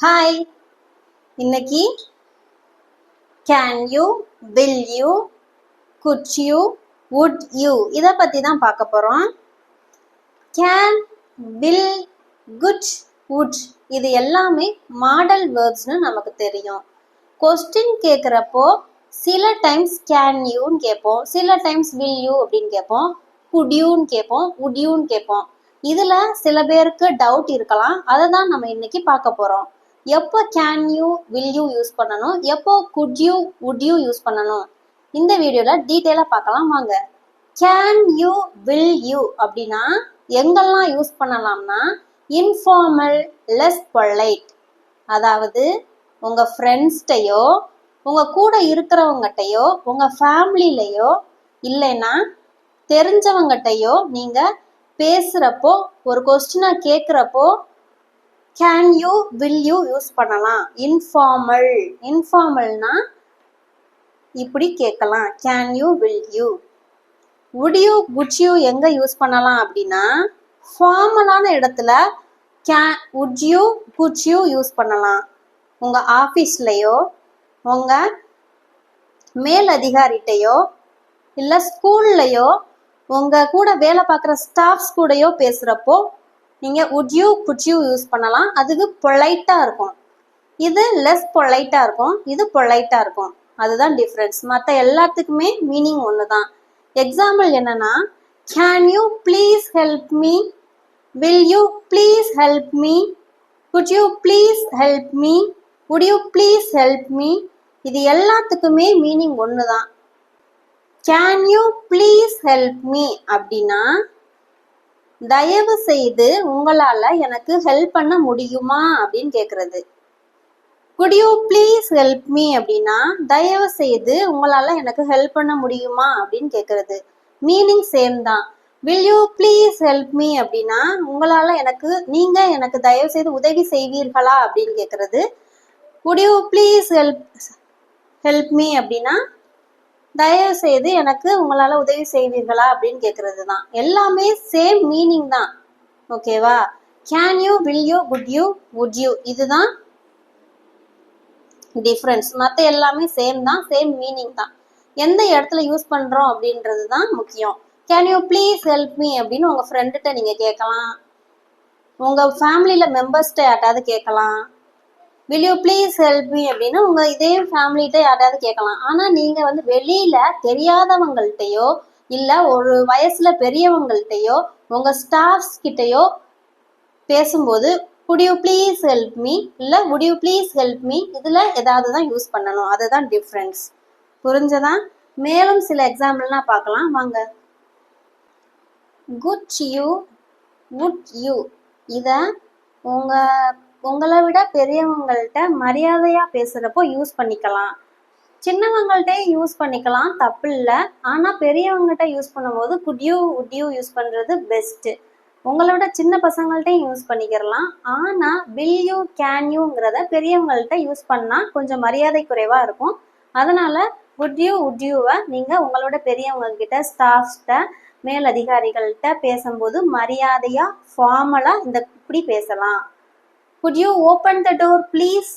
Hi இன்னைக்கு can you will you could you would you இதை பற்றி தான் பார்க்க போகிறோம் கேன் வில் குட் வுட் இது எல்லாமே மாடல் வேர்ட்ஸ்னு நமக்கு தெரியும். கொஸ்டின் கேட்குறப்போ சில டைம்ஸ் கேன் யூன்னு கேட்போம். சில டைம்ஸ் வில் யூ அப்படின்னு கேட்போம். குட் யூன்னு கேட்போம். உட் யூன்னு கேட்போம். இதில் சில பேருக்கு டவுட் இருக்கலாம். அதை தான் நம்ம இன்னைக்கு பார்க்க போகிறோம் எப்போ can you will you use பண்ணணும்? எப்போ could you would you use பண்ணணும்? இந்த வீடியோவில் டீட்டெயிலாக பார்க்கலாம் வாங்க. கேன் யூ வில் யூ அப்படின்னா எங்கெல்லாம் யூஸ் பண்ணலாம்னா இன்ஃபார்மல் லெஸ் பொலைட் அதாவது உங்கள் ஃப்ரெண்ட்ஸ்டையோ உங்கள் கூட இருக்கிறவங்ககிட்டயோ உங்கள் ஃபேமிலிலையோ இல்லைன்னா தெரிஞ்சவங்ககிட்டயோ நீங்கள் பேசுகிறப்போ ஒரு கொஸ்டினாக கேட்குறப்போ can you will you use பண்ணலாம்? இன்ஃபார்மல் இன்ஃபார்மல்னா இப்படி கேட்கலாம் can you will you would you could you எங்கே யூஸ் பண்ணலாம் அப்படின்னா ஃபார்மலான இடத்துல can would you could you use பண்ணலாம். உங்கள் ஆஃபீஸ்லேயோ உங்கள் மேல் அதிகாரிகிட்டையோ இல்லை ஸ்கூல்லையோ உங்கள் கூட வேலை பார்க்குற ஸ்டாஃப்ஸ் கூடயோ பேசுகிறப்போ நீங்கள் would you could you use பண்ணலாம். அதுக்கு பொலைட்டாக இருக்கும். இது லெஸ் பொலைட்டாக இருக்கும். இது பொலைட்டாக இருக்கும். அதுதான் டிஃப்ரென்ஸ் மற்ற எல்லாத்துக்குமே மீனிங் ஒன்று தான் எக்ஸாம்பிள் என்னன்னா can you please help me will you please help me could you please help me would you please help me இது எல்லாத்துக்குமே மீனிங் ஒன்று தான் can you please help me அப்படின்னா தயவு செய்து உங்களால எனக்கு ஹெல்ப் பண்ண முடியுமா அப்படின்னு கேக்குறது. Could you please help me அப்படின்னா தயவு செய்து உங்களால எனக்கு ஹெல்ப் பண்ண முடியுமா அப்படின்னு கேக்குறது. மீனிங் சேம் தான். Will you please help me அப்படின்னா உங்களால எனக்கு நீங்க எனக்கு தயவு செய்து உதவி செய்வீர்களா அப்படின்னு கேக்குறது. Could you please help help me அப்படின்னா தயவு செய்து எனக்கு உங்களால உதவி செய்வீர்களா அப்படின்னு கேக்குறது தான் எல்லாமே சேம் மீனிங் தான். ஓகேவா can you will you could you would you இதுதான் டிஃப்ரென்ஸ் மற்ற எல்லாமே சேம் தான் சேம் மீனிங் தான். எந்த இடத்துல யூஸ் பண்றோம் அப்படின்றது தான் முக்கியம். Can you please help me அப்படின்னு உங்க ஃப்ரெண்டுகிட்ட நீங்க கேட்கலாம் உங்க ஃபேமிலியில மெம்பர்ஸ்கிட்ட யார்ட்டாவது கேட்கலாம் will you please help me அப்படின்னா உங்கள் இதே ஃபேமிலிகிட்ட யாராவது கேட்கலாம். ஆனால் நீங்கள் வந்து வெளியில் தெரியாதவங்கள்ட்டையோ இல்லை ஒரு வயசில் பெரியவங்கள்ட்டையோ உங்கள் ஸ்டாஃப்ஸ் கிட்டேயோ பேசும்போது could you please help me இல்லை would you please help me இதில் ஏதாவது தான் யூஸ் பண்ணணும். அதுதான் டிஃப்ரென்ஸ் புரிஞ்சதா? மேலும் சில எக்ஸாம்பிள்லாம் பார்க்கலாம். வாங்க. குட் யூ குட் யூ இதை உங்கள் உங்களை விட பெரியவங்கள்ட்ட மரியாதையாக பேசுகிறப்போ யூஸ் பண்ணிக்கலாம். சின்னவங்கள்ட்டே யூஸ் பண்ணிக்கலாம் தப்பு இல்லை. ஆனால் பெரியவங்ககிட்ட யூஸ் பண்ணும்போது குட்யூ உட்யூ யூஸ் பண்ணுறது பெஸ்ட்டு உங்களை விட சின்ன பசங்கள்ட்டையும் யூஸ் பண்ணிக்கிறலாம். ஆனால் வில் யூ கேன் யூங்கிறத பெரியவங்கள்ட்ட யூஸ் பண்ணால் கொஞ்சம் மரியாதை குறைவாக இருக்கும். அதனால் குட் யூ யூவை நீங்கள் உங்களோட பெரியவங்கக்கிட்ட ஸ்டாஃப்ஸ்கிட்ட மேல் அதிகாரிகள்கிட்ட பேசும்போது மரியாதையாக ஃபார்மலாக இந்த இப்படி பேசலாம். Could you open the door please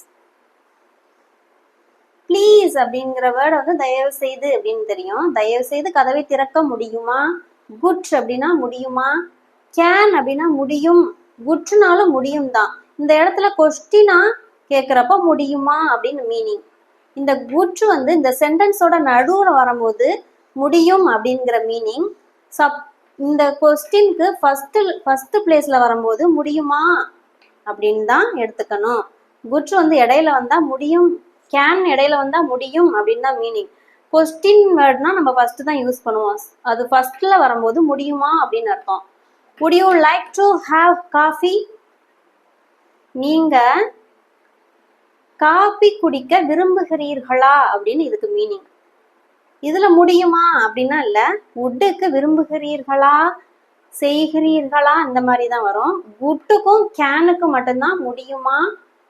please அப்படிங்கிற வேர்டை வந்து தயவு செய்து அப்படின்னு தெரியும்? தயவு செய்து கதவை திறக்க முடியுமா? குட் அப்படின்னா முடியுமா? கேன் அப்படின்னா முடியும். குட்னாலும் முடியும் தான் இந்த இடத்துல கொஸ்டினா கேட்குறப்ப முடியுமா? அப்படின்னு மீனிங் இந்த குட் வந்து இந்த சென்டென்ஸோட நடுவில் வரும்போது முடியும் அப்படிங்கிற மீனிங் சப் இந்த கொஸ்டின்க்கு ஃபஸ்ட்டு ஃபஸ்ட்டு பிளேஸில் வரும்போது முடியுமா? அப்படின்னு தான் எடுத்துக்கணும். குட் வந்து இடையில வந்தால் முடியும் கேன் இடையில வந்தால் முடியும் அப்படின்னு தான் மீனிங் கொஸ்டின் வேர்ட்னா நம்ம ஃபர்ஸ்ட் தான் யூஸ் பண்ணுவோம். அது ஃபர்ஸ்ட்ல வரும்போது முடியுமா அப்படின்னு அர்த்தம். Would you like to have coffee நீங்க காபி குடிக்க விரும்புகிறீர்களா அப்படின்னு இதுக்கு மீனிங் இதுல முடியுமா அப்படின்னா இல்ல உட்டுக்கு விரும்புகிறீர்களா? செய்கிறீர்களா? இந்த மாதிரி தான் வரும். குட்டுக்கும் கேனுக்கும் மட்டும்தான் முடியுமா?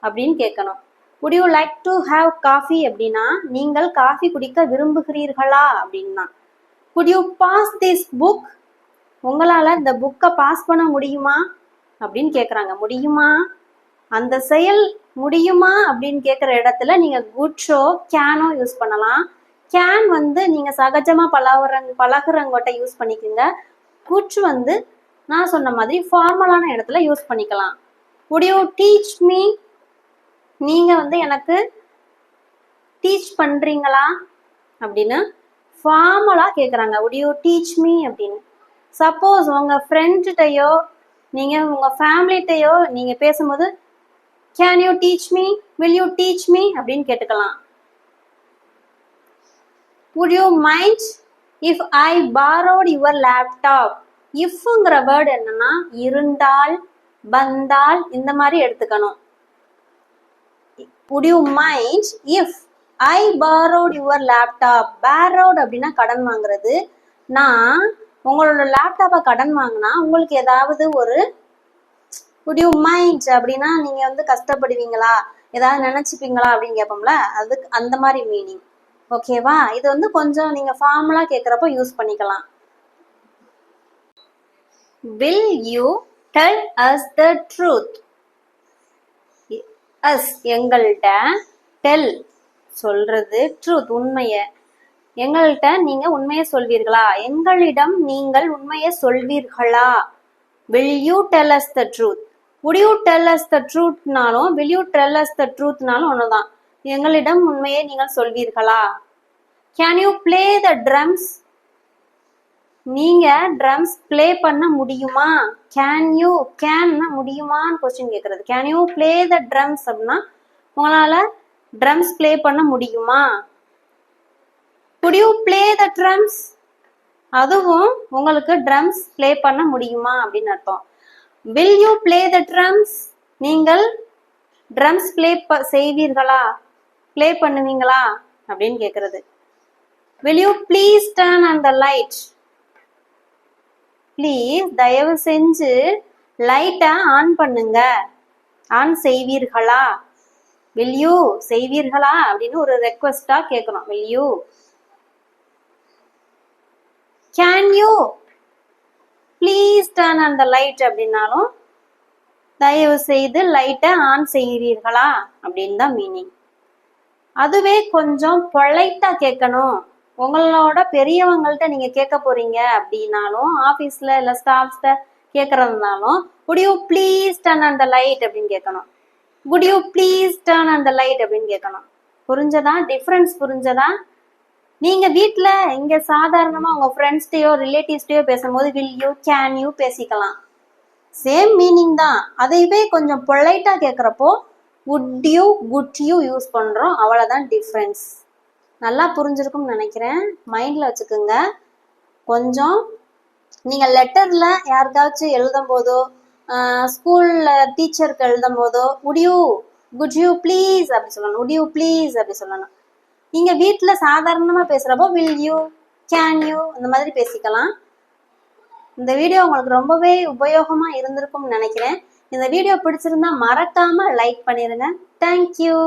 அப்படின்னு கேட்கணும். Could you like to have coffee அப்படின்னா நீங்கள் காஃபி குடிக்க விரும்புகிறீர்களா? அப்படின்னா. Could you pass this book உங்களால இந்த புக்கை பாஸ் பண்ண முடியுமா? அப்படின்னு கேட்குறாங்க முடியுமா? அந்த செயல் முடியுமா? அப்படின்னு கேட்குற இடத்துல நீங்க குட்ஷோ கேனோ யூஸ் பண்ணலாம். கேன் வந்து நீங்க சகஜமா பழகுற பழகுறவங்ககிட்ட யூஸ் பண்ணிக்கோங்க. கூற்று வந்து நான் சொன்ன மாதிரி ஃபார்மலான இடத்துல யூஸ் பண்ணிக்கலாம். Would டீச் மீ நீங்க வந்து எனக்கு டீச் பண்றீங்களா? அப்படின்னு ஃபார்மலா கேக்குறாங்க. Would டீச் மீ அப்படின்னு. சப்போஸ் உங்க ஃப்ரெண்ட்கிட்டயோ நீங்க உங்க ஃபேமிலிகிட்டயோ நீங்க பேசும்போது can you teach me will you teach me அப்படின்னு கேட்டுக்கலாம். Would mind if I borrow your laptop இஃப்ங்கிற word என்னன்னா இருந்தால் வந்தால் இந்த மாதிரி எடுத்துக்கணும். Would you mind if I borrowed your laptop? Borrowed அப்படின்னா கடன் வாங்குறது. நான் உங்களோட லேப்டாப்பை கடன் வாங்கினா உங்களுக்கு ஏதாவது ஒரு would you mind அப்படின்னா நீங்கள் வந்து கஷ்டப்படுவீங்களா? ஏதாவது நினச்சிப்பீங்களா அப்படின்னு கேட்போம்ல? அதுக்கு அந்த மாதிரி மீனிங் ஓகேவா? இது வந்து கொஞ்சம் நீங்க ஃபார்முலா கேட்குறப்போ யூஸ் பண்ணிக்கலாம். Will you tell us the truth us எங்கள்கிட்ட டெல் சொல்றது ட்ரூத் உண்மையை. எங்கள்கிட்ட நீங்க உண்மையை சொல்வீர்களா? எங்களிடம் நீங்கள் உண்மையை சொல்வீர்களா? Will you tell us the truth would you tell us the ட்ரூத்னாலும் will you tell us the ட்ரூத்னாலும் ஒண்ணுதான். எங்களிடம் உண்மையை நீங்கள் சொல்வீர்களா? Can you play the drums நீங்க ட்ரம்ஸ் பிளே பண்ண முடியுமா? கேன் யூ கேன் முடியுமான்னு கொஸ்டின் கேட்கறது can you play the drums அப்படின்னா உங்களால ட்ரம்ஸ் பிளே பண்ண முடியுமா? Could you play the drums அதுவும் உங்களுக்கு ட்ரம்ஸ் பிளே பண்ண முடியுமா அப்படின்னு அர்த்தம். Will you play the drums நீங்கள் ட்ரம்ஸ் பிளே செய்வீர்களா? ப்ளே பண்ணுவீங்களா? அப்படின்னு கேக்குறது. Will you please turn and the light please தயவு செஞ்சு லைட்டை ஆன் பண்ணுங்க. ஆன் செய்வீர்களா? வில் யூ செய்வீர்களா? அப்படின்னு ஒரு ரெக்வஸ்டா கேட்கணும் will you can you please turn on the light அப்படின்னாலும் தயவு செய்து லைட்டை ஆன் செய்கிறீர்களா அப்படின்னு தான் மீனிங் அதுவே கொஞ்சம் பொலைட்டா கேட்கணும். உங்களோட பெரியவங்கள்ட்ட நீங்க கேட்க போறீங்க அப்படின்னாலும் ஆபீஸ்ல இல்ல ஸ்டாஃப்ஸ்ட கேட்கறதுனாலும் could you please turn on the light அப்படின்னு கேட்கணும். Could you please turn on the light அப்படின்னு கேட்கணும். புரிஞ்சதா? டிஃப்ரென்ஸ் புரிஞ்சதா? நீங்க வீட்ல இங்க சாதாரணமா உங்க ஃப்ரெண்ட்ஸ்டையோ ரிலேட்டிவ்ஸ்டையோ பேசும்போது வில் யூ கேன் யூ பேசிக்கலாம். சேம் மீனிங் தான். அதையவே கொஞ்சம் பொலைட்டா கேட்குறப்போ would you could you use பண்ணுறோம் அவ்வளோதான் டிஃப்ரென்ஸ் நல்லா புரிஞ்சிருக்கும்னு நினைக்கிறேன். மைண்டில் வச்சுக்கோங்க. கொஞ்சம் நீங்கள் லெட்டரில் யாருக்காச்சும் எழுதும் போதோ ஸ்கூலில் டீச்சருக்கு எழுதும் போதோ உடியூ குட் யூ ப்ளீஸ் அப்படி சொல்லணும். உடியூ ப்ளீஸ் அப்படி சொல்லணும். நீங்கள் வீட்டில் சாதாரணமாக பேசுகிறப்போ வில் யூ கேன் யூ இந்த மாதிரி பேசிக்கலாம். இந்த வீடியோ உங்களுக்கு ரொம்பவே உபயோகமாக இருந்திருக்கும்னு நினைக்கிறேன். இந்த வீடியோ பிடிச்சிருந்தா மறக்காம லைக் பண்ணிருங்க. தேங்க்யூ